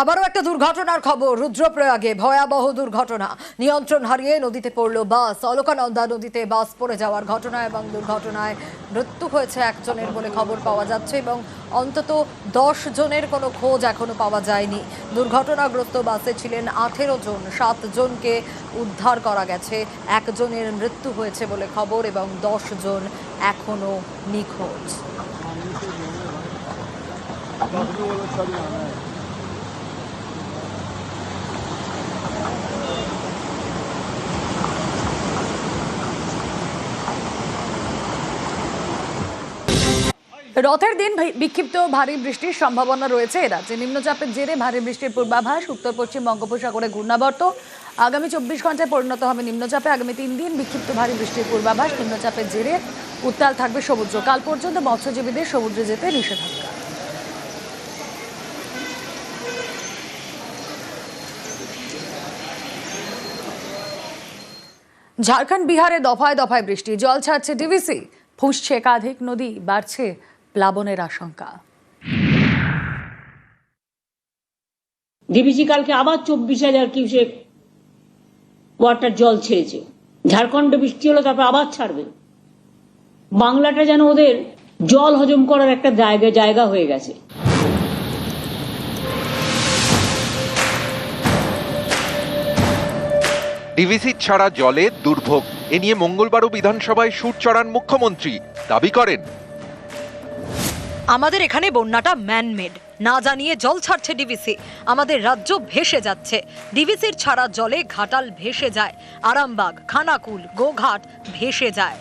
আবারও একটা দুর্ঘটনার খবর, রুদ্রপ্রয়াগে ভয়াবহ দুর্ঘটনা। নিয়ন্ত্রণ হারিয়ে নদীতে পড়ল বাস। অলকানন্দা নদীতে বাস পড়ে যাওয়ার ঘটনা এবং দুর্ঘটনায় মৃত্যু হয়েছে একজনের বলে খবর পাওয়া যাচ্ছে এবং অন্তত দশ জনের কোনো খোঁজ এখনও পাওয়া যায়নি। দুর্ঘটনাগ্রস্ত বাসে ছিলেন আঠেরো জন। সাত জনকে উদ্ধার করা গেছে। একজনের মৃত্যু হয়েছে বলে খবর এবং দশ জন এখনও নিখোঁজ। রথের দিন বিক্ষিপ্ত ভারী বৃষ্টির সম্ভাবনা রয়েছে রাজ্যে। নিম্নচাপের জেরে ভারী বৃষ্টির পূর্বাভাস উত্তর পশ্চিম বঙ্গোপসাগরে ঘূর্ণাবর্ত। আগামী চব্বিশ ঘন্টায় পরিণত হবে নিম্নচাপে। আগামী তিন দিন বিক্ষিপ্ত ভারী বৃষ্টির পূর্বাভাস, নিম্নচাপের জেরে উত্তাল থাকবে সমুদ্র। কাল পর্যন্ত মৎস্যজীবীদের সমুদ্রে যেতে নিষেধাজ্ঞা। ঝাড়খণ্ড বিহারে দফায় দফায় বৃষ্টি। জল ছাড়ছে ডিভিসি ফুসছে একাধিক নদী, বাড়ছে প্লাবনের আশঙ্কা। ডিবিসি কালকে আবার চব্বিশ হাজার কিউসেক ওয়াটার জল ছেড়েছে। ঝাড়খণ্ডে বৃষ্টি হলো তারপর আবার ছাড়বে। বাংলাটা যেন ওদের জল হজম করার একটা জায়গা জায়গা হয়ে গেছে। ডিভিসি ছাড়া জলে দুর্ভোগ এ নিয়ে মঙ্গলবারও বিধানসভায় সুর চড়ান মুখ্যমন্ত্রী। দাবি করেন আমাদের এখানে বন্যাটা ম্যানমেড না জানিয়ে জল ছাড়ছে ডিভিসি আমাদের রাজ্য ভেসে যাচ্ছে। ডিভিসির ছাড়া জলে ঘাটাল ভেসে যায়। আরামবাগ, খানাকুল, গোঘাট ভেসে যায়।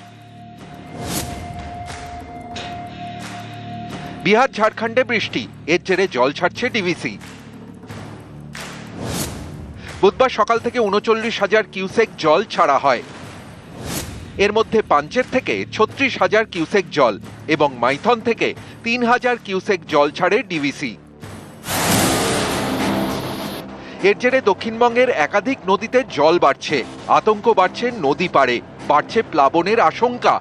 বিহার, ঝাড়খণ্ডে বৃষ্টি। এর জেরে জল ছাড়ছে ডিভিসি বুধবার সকাল থেকে উনচল্লিশ হাজার কিউসেক জল ছাড়া হয়। এর মধ্যে পাঞ্চের থেকে ছত্রিশ হাজার কিউসেক জল এবং মাইথন থেকে তিন হাজার কিউসেক জল ছাড়ে ডিভিসি এর জেরে দক্ষিণবঙ্গের একাধিক নদীতে জল বাড়ছে, আতঙ্ক বাড়ছে নদী পাড়ে, বাড়ছে প্লাবনের আশঙ্কা।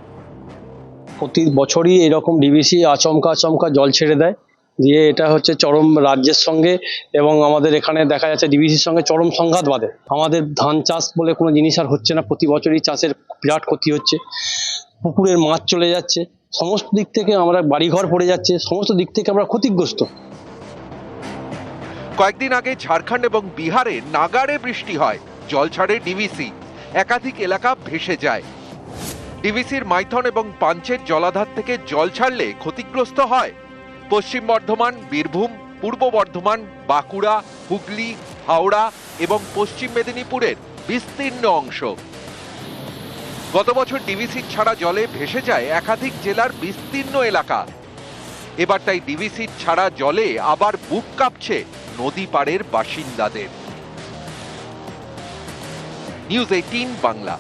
প্রতি বছরই এরকম ডিবিসি আচমকা আচমকা জল ছেড়ে দেয়। দিয়ে এটা হচ্ছে চরম রাজ্যের সঙ্গে এবং আমাদের এখানে দেখা যাচ্ছে ডিবিসির সঙ্গে চরম সংঘাত বাদে আমাদের ধান চাষ বলে কোনো জিনিস আর হচ্ছে না, প্রতি বছরই চাষের বিরাট ক্ষতি হচ্ছে। পুকুরের মাছ চলে যাচ্ছে। সমস্ত দিক থেকে আমরা বাড়িঘর পড়ে যাচ্ছে, সমস্ত দিক থেকে আমরা ক্ষতিগ্রস্ত। কয়েকদিন আগে ঝাড়খণ্ড এবং বিহারে নাগাড়ে বৃষ্টি হয়, জল ছাড়ে ডিভিসি একাধিক এলাকা ভেসে যায়। ডিভিসির মাইথন এবং পাঞ্চের জলাধার থেকে জল ছাড়লে ক্ষতিগ্রস্ত হয় পশ্চিম বর্ধমান, বীরভূম, পূর্ব বর্ধমান, বাঁকুড়া, হুগলি, হাওড়া এবং পশ্চিম মেদিনীপুরের বিস্তীর্ণ অংশ। গত বছর ডিভিসি ছাড়া জলে ভেসে যায় একাধিক জেলার বিস্তীর্ণ এলাকা। এবার তাই ডিভিসির ছাড়া জলে আবার বুক কাঁপছে নদী পাড়ের বাসিন্দাদের। News eighteen Bangla.